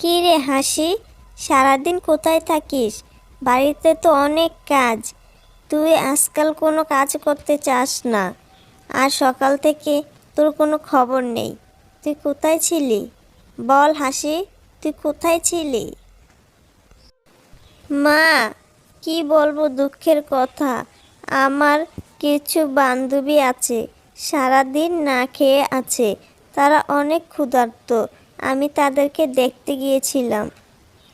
কী রে হাসি? সারাদিন কোথায় থাকিস? বাড়িতে তো অনেক কাজ। তুই আজকাল কোনো কাজ করতে চাস না। আর সকাল থেকে তোর কোনো খবর নেই। তুই কোথায় ছিলি? বল হাসি, তুই কোথায় ছিলি? মা, কি বলব দুঃখের কথা। আমার কিছু বান্ধবী আছে, সারাদিন না খেয়ে আছে। তারা অনেক ক্ষুধার্ত। আমি তাদেরকে দেখতে গিয়েছিলাম।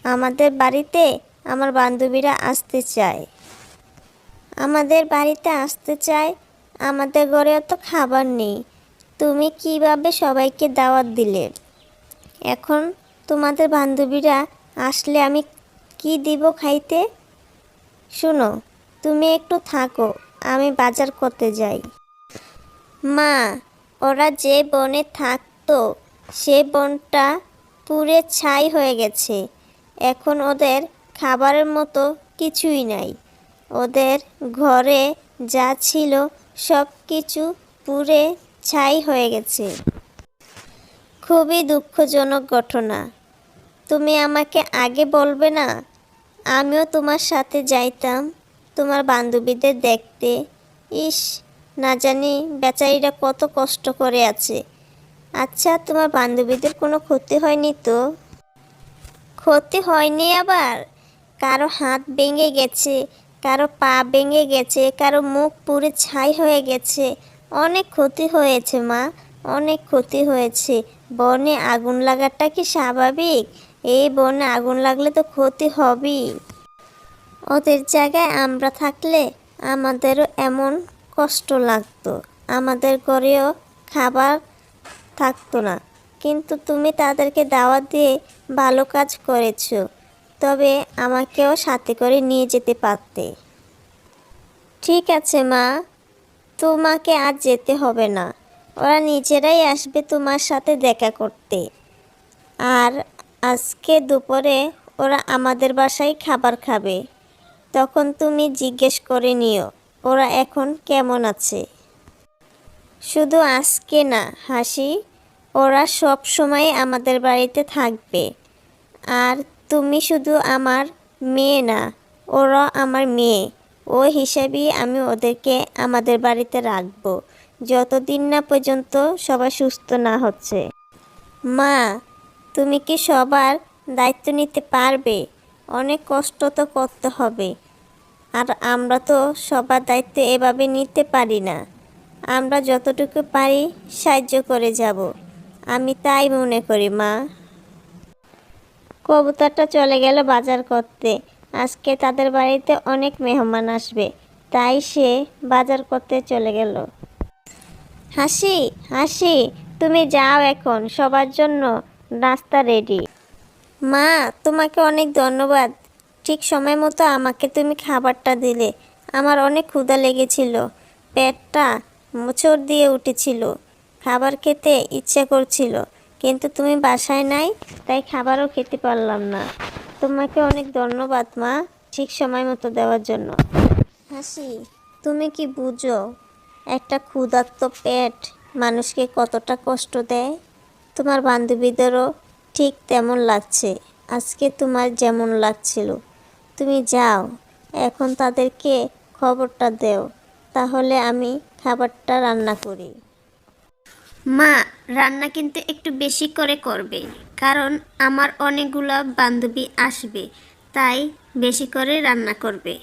আমাদের বাড়িতে আমার বান্ধবীরা আসতে চায়। আমাদের বাড়িতে আসতে চায়, আমাদের ঘরেও তো খাবার নেই। তুমি কীভাবে সবাইকে দাওয়াত দিলে? এখন তোমাদের বান্ধবীরা আসলে আমি কি দিব খাইতে? শোনো, তুমি একটু থাকো, আমি বাজার করতে যাই। মা, ওরা যে বনে থাকতো সে বনটা পুড়ে ছাই হয়ে গেছে। এখন ওদের খাবারের মতো কিছুই নাই। ওদের ঘরে যা ছিল সব কিছু পুড়ে ছাই হয়ে গেছে। খুবই দুঃখজনক ঘটনা। তুমি আমাকে আগে বলবে না? আমিও তোমার সাথে যাইতাম, তোমার বান্ধবীদের দেখতে। ইস, না জানি বেচারিরা কত কষ্ট করে আছে। আচ্ছা তোমার বান্ধবীদের কোনো ক্ষতি হয়নি তো? ক্ষতি হয়নি আবার? কারও হাত ভেঙে গেছে, কারও পা ভেঙে গেছে, কারও মুখ পুড়ে ছাই হয়ে গেছে। অনেক ক্ষতি হয়েছে, মা, অনেক ক্ষতি হয়েছে। বনে আগুন লাগাটা কি স্বাভাবিক? এই বনে আগুন লাগলে তো ক্ষতি হবেই। ওদের জায়গায় আমরা থাকলে আমাদেরও এমন কষ্ট লাগতো। আমাদের ঘরেও খাবার থাকতো না। কিন্তু তুমি তাদেরকে দাওয়াত দিয়ে ভালো কাজ করেছ, তবে আমাকেও সাথে করে নিয়ে যেতে পারতে। ঠিক আছে, মা। তোমাকে আর যেতে হবে না। ওরা নিজেরাই আসবে তোমার সাথে দেখা করতে। আর আজকে দুপুরে ওরা আমাদের বাসায় খাবার খাবে। তখন তুমি জিজ্ঞেস করে নিও, ওরা এখন কেমন আছে। শুধু আজকে না, হাসি। ওরা সব সময় আমাদের বাড়িতে থাকবে। আর তুমি শুধু আমার মেয়ে না ওরা আমার মেয়ে। ও হিসাবেই আমি ওদেরকে আমাদের বাড়িতে রাখব। যতদিন না পর্যন্ত সবাই সুস্থ না হচ্ছে। মা, তুমি কি সবার দায়িত্ব নিতে পারবে? অনেক কষ্ট তো করতে হবে। আর আমরা তো সবার দায়িত্ব এভাবে নিতে পারি না। আমরা যতটুকু পারি সাহায্য করে যাব। আমি তাই মনে করি, মা। কবুতরটা চলে গেল বাজার করতে। আজকে তাদের বাড়িতে অনেক মেহমান আসবে, তাই সে বাজার করতে চলে গেল। হাসি হাসি, তুমি যাও এখন, সবার জন্য নাস্তা রেডি। মা, তোমাকে অনেক ধন্যবাদ। ঠিক সময় মতো আমাকে তুমি খাবারটা দিলে। আমার অনেক ক্ষুধা লেগেছিল। পেটটা মোচড় দিয়ে উঠেছিল। খাবার খেতে ইচ্ছে করছিল, কিন্তু তুমি বাসায় নাই, তাই খাবারও খেতে পারলাম না। তোমাকে অনেক ধন্যবাদ, মা, ঠিক সময় মতো দেওয়ার জন্য। হাসি, তুমি কি বুঝো, একটা ক্ষুধার্ত পেট মানুষকে কতটা কষ্ট দেয়? তোমার বান্ধবীদেরও ঠিক তেমন লাগছে, আজকে তোমার যেমন লাগছিল। তুমি যাও, এখন তাদেরকে খবরটা দেও, তাহলে আমি খাবারটা রান্না করি। মা, রান্না কিন্তু একটু বেশি করে করবে, কারণ আমার অনেকগুলো বান্ধবী আসবে, তাই বেশি করে রান্না করবে।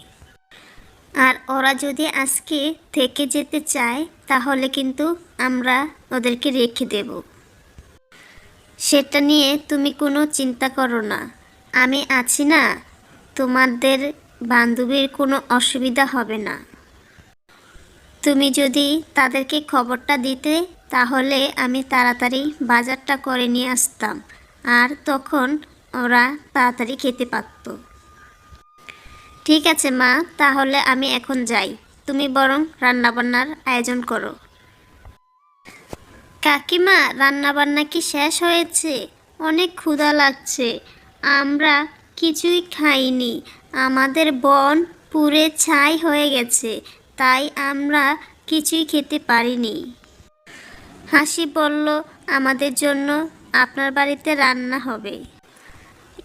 আর ওরা যদি আজকে থেকে যেতে চায়, তাহলে কিন্তু আমরা ওদেরকে রেখে দেব। সেটা নিয়ে তুমি কোনো চিন্তা করো না। আমি আছি না, তোমাদের বান্ধবীর কোনো অসুবিধা হবে না। তুমি যদি তাদেরকে খবরটা দিতে, তাহলে আমি তাড়াতাড়ি বাজারটা করে নিয়ে আসতাম। আর তখন ওরা তাড়াতাড়ি খেতে পারত। ঠিক আছে, মা, তাহলে আমি এখন যাই। তুমি বরং রান্নাবান্নার আয়োজন করো। কাকিমা, রান্নাবান্না কি শেষ হয়েছে? অনেক ক্ষুধা লাগছে। আমরা কিছুই খাইনি। আমাদের বন পুড়ে ছাই হয়ে গেছে। তাই আমরা কিছুই খেতে পারিনি। হাসি বলল, আমাদের জন্য আপনার বাড়িতে রান্না হবে।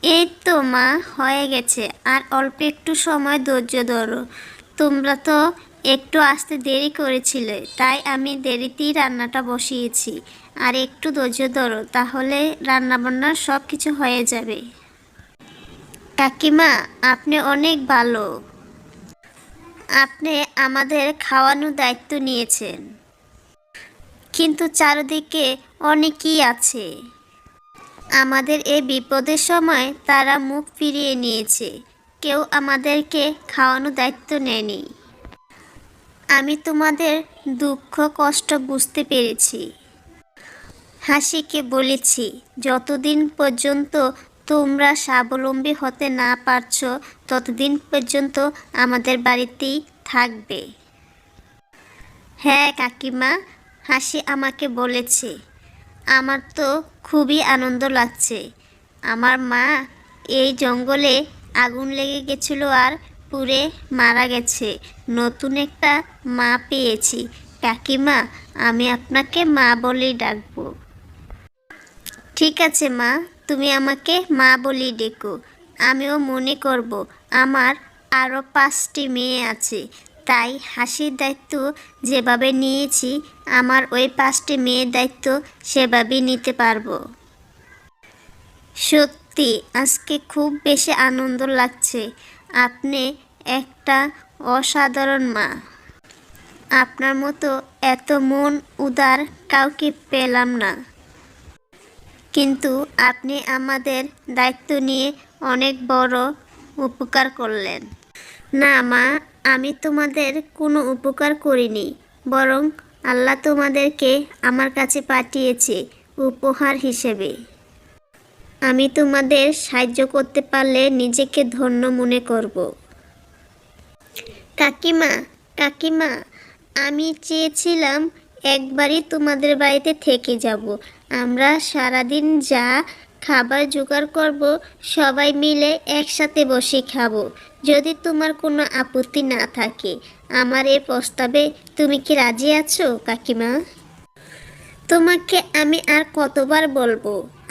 এই তো মা, হয়ে গেছে। আর অল্প একটু সময় ধৈর্য ধরো। তোমরা তো একটু আসতে দেরি করেছিলে, তাই আমি দেরিতেই রান্নাটা বসিয়েছি। আর একটু ধৈর্য ধরো, তাহলে রান্নাবান্নার সব কিছু হয়ে যাবে। কাকিমা, আপনি অনেক ভালো। আপনি আমাদের খাওয়ানোর দায়িত্ব নিয়েছেন। কিন্তু চারদিকে অনেকেই আছে। আমাদের এই বিপদের সময় তারা মুখ ফিরিয়ে নিয়েছে। কেউ আমাদেরকে খাওয়ানোর দায়িত্ব নেয়নি। আমি তোমাদের দুঃখ, কষ্ট বুঝতে পেরেছি। হাসিকে বলেছি, যতদিন পর্যন্ত তোমরা স্বাবলম্বী হতে না পারছ ততদিন পর্যন্ত আমাদের বাড়িতেই থাকবে। হ্যাঁ কাকিমা, হাসি আমাকে বলেছে। আমার তো খুবই আনন্দ লাগছে। আমার মা এই জঙ্গলে আগুন লেগে গেছিল আর পুড়ে মারা গেছে। নতুন একটা মা পেয়েছি। কাকিমা, আমি আপনাকে মা বলেই ডাকবো। ঠিক আছে মা, তুমি আমাকে মা বলেই ডেকো। আমিও মনে করব আমার আরও পাঁচটি মেয়ে আছে, তাই হাসির দায়িত্ব যেভাবে নিয়েছি, আমার ওই পাঁচটি মেয়ের দায়িত্ব সেভাবেই নিতে পারব। সত্যি, আজকে খুব বেশি আনন্দ লাগছে। আপনি একটা অসাধারণ মা। আপনার মতো এত মন উদার কাউকে পেলাম না। কিন্তু আপনি আমাদের দায়িত্ব নিয়ে অনেক বড় উপকার করলেন। না মা, আমি তোমাদের কোনো উপকার করিনি, বরং আল্লাহ তোমাদেরকে আমার কাছে পাঠিয়েছে উপহার হিসেবে। আমি তোমাদের সাহায্য করতে পারলে নিজেকে ধন্য মনে করব। কাকিমা কাকিমা, আমি চেয়েছিলাম একবারই তোমাদের বাড়িতে থেকে যাব। আমরা সারাদিন যা খাবার জোগাড় করব, সবাই মিলে একসাথে বসে খাব। যদি তোমার কোনো আপত্তি না থাকে, আমার এই প্রস্তাবে তুমি কি রাজি আছো, কাকিমা? তোমাকে আমি আর কতবার বলব?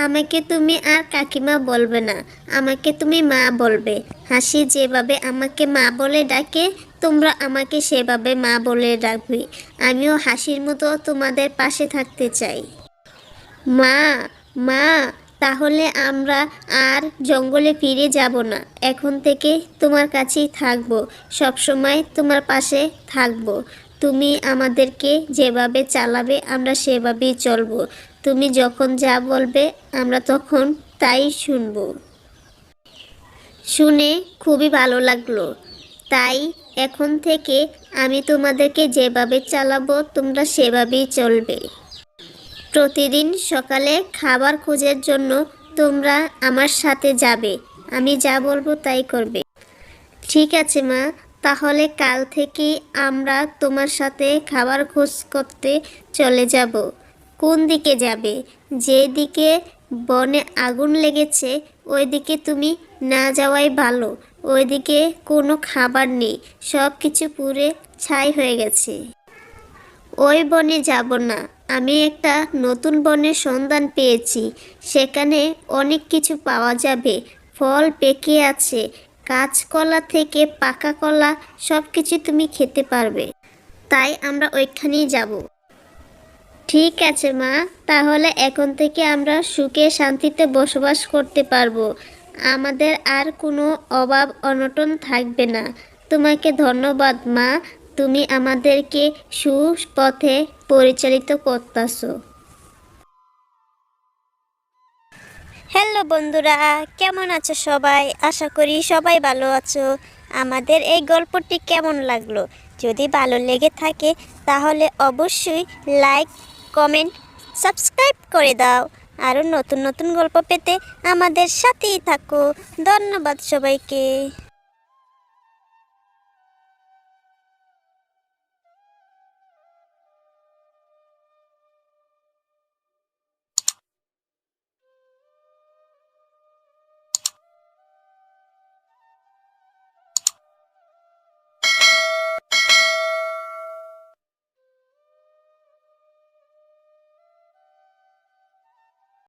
আমাকে তুমি আর কাকিমা বলবে না, আমাকে তুমি মা বলবে। হাসি যেভাবে আমাকে মা বলে ডাকে, তোমরা আমাকে সেভাবে মা বলে ডাকবে। আমিও হাসির মতো তোমাদের পাশে থাকতে চাই। মা মা তাহলে আমরা আর জঙ্গলে ফিরে যাব না। এখন থেকে তোমার কাছেই থাকব, সবসময় তোমার পাশে থাকব। তুমি আমাদেরকে যেভাবে চালাবে আমরা সেভাবেই চলবো। তুমি যখন যা বলবে আমরা তখন তাই শুনব। শুনে খুবই ভালো লাগল। তাই এখন থেকে আমি তোমাদেরকে যেভাবে চালাবো তোমরা সেভাবেই চলবে। প্রতিদিন সকালে খাবার খোঁজার জন্য তোমরা আমার সাথে যাবে। আমি যা বলব তাই করবে। ঠিক আছে, মা। তাহলে কাল থেকে আমরা তোমার সাথে খাবার খোঁজ করতে চলে যাব। কোন দিকে যাবে? যেদিকে বনে আগুন লেগেছে ওই দিকে তুমি না যাওয়াই ভালো। ওইদিকে কোনো খাবার নেই। সব কিছু পুড়ে ছাই হয়ে গেছে। ওই বনে যাব না। আমি একটা নতুন বনের সন্ধান পেয়েছি। সেখানে অনেক কিছু পাওয়া যাবে। ফল পেকে আছে। কাঁচকলা থেকে পাকা কলা সব কিছু তুমি খেতে পারবে। তাই আমরা ওইখানেই যাব। ঠিক আছে, মা। তাহলে এখন থেকে আমরা সুখে শান্তিতে বসবাস করতে পারব। আমাদের আর কোনো অভাব, অনটন থাকবে না। তোমাকে ধন্যবাদ, মা। তুমি আমাদেরকে সুপথে পরিচালিত করতেছো। হ্যালো বন্ধুরা, কেমন আছো সবাই? আশা করি সবাই ভালো আছো। আমাদের এই গল্পটি কেমন লাগল? যদি ভালো লেগে থাকে, তাহলে অবশ্যই লাইক কমেন্ট সাবস্ক্রাইব করে দাও। আরও নতুন নতুন গল্প পেতে আমাদের সাথেই থাকো। ধন্যবাদ সবাইকে।